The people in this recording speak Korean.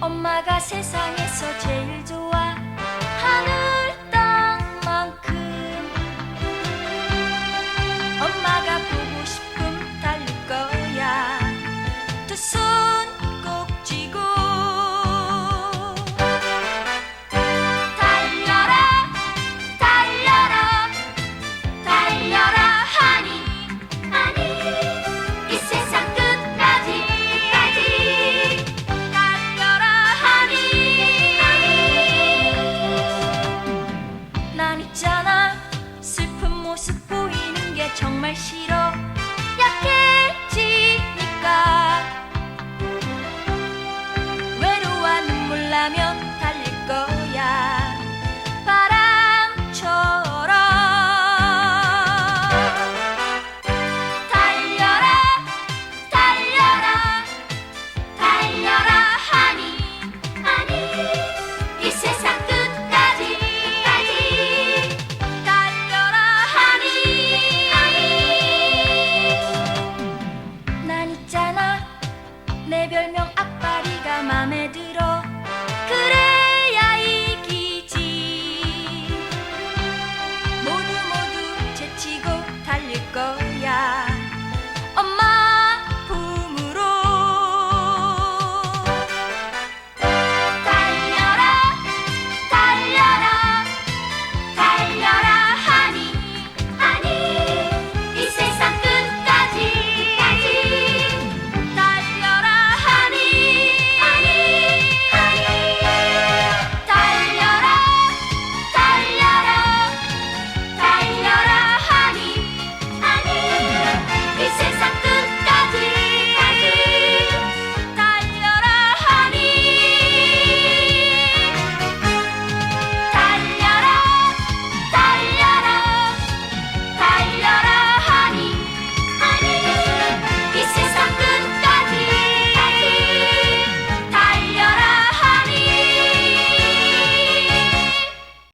엄마가 세상에서 제일 좋아. 않아 슬픈 모습 보이는 게 정말 싫어. 내 별명 악바리가 맘에 들어.